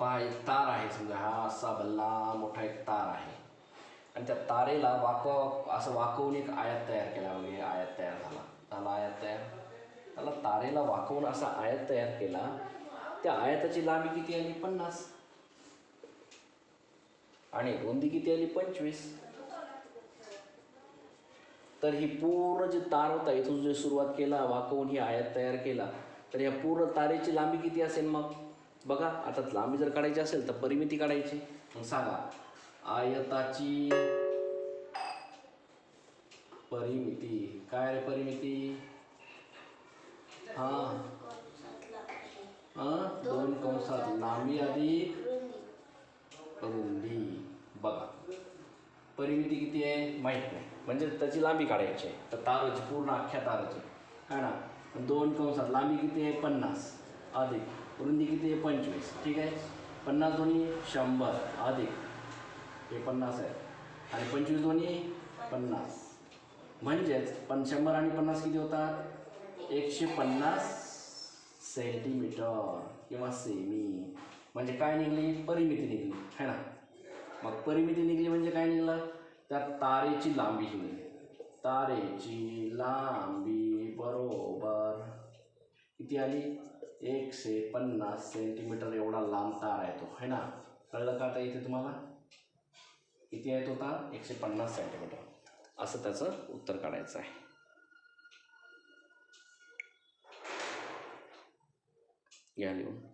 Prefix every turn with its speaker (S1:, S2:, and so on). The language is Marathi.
S1: पहा एक तार आहे समजा हा असा भल्ला मोठा एक तार आहे. आणि त्या तारेला वाकव असं वाकवून एक आयात तयार केला म्हणजे आयात तयार झाला. झाला आयात तयार? त्याला तारेला वाकवून असा आयात तयार केला. त्या आयाताची लांबी किती आली? पन्नास. आणि रुंदी किती आली? पंचवीस. तर ही पूर्ण जे तार होता इथून जे सुरुवात केला वाकवून ही आयात तयार केला तर या पूर्ण तारेची लांबी किती असेल मग? बघा आता लांबी जर काढायची असेल तर परिमिती काढायची. मग सांगा आयताची परिमिती. काय रे परिमिती? हा. हा? दोन कंसात लांबी अधिक रुंदी. बघा. परिमिती किती आहे? माहीत नाही. म्हणजे त्याची लांबी काढायची आहे. तर ताराची पूर्ण अख्ख्या ताराची. आहे ना? दोन कंसात लांबी किती आहे? पन्नास. अधिक. रुंदी किती आहे पंचवीस. ठीक आहे? पन्नास दोन्ही शंभर. अधिक. हे पन्नास आहे. आणि पंचवीस दोन्ही पन्नास. म्हणजेच पण शंभर आणि पन्नास किती होतात? एकशे पन्नास सेंटीमीटर किंवा सेमी. म्हणजे काय निघली? परिमिती निघली. है ना? मग परिमिती निघली म्हणजे काय निघलं? त्या तारेची लांबी निघली. तारेची लांबी बरोबर. किती आली? एकशे पन्नास सेंटीमीटर एवढा लांब तार आहे तो है ना? कळलं का आता इथे तुम्हाला? किती आहे तो तार एकशे पन्नास सेंटीमीटर असं त्याचं उत्तर काढायचं आहे. घ्या लिहून.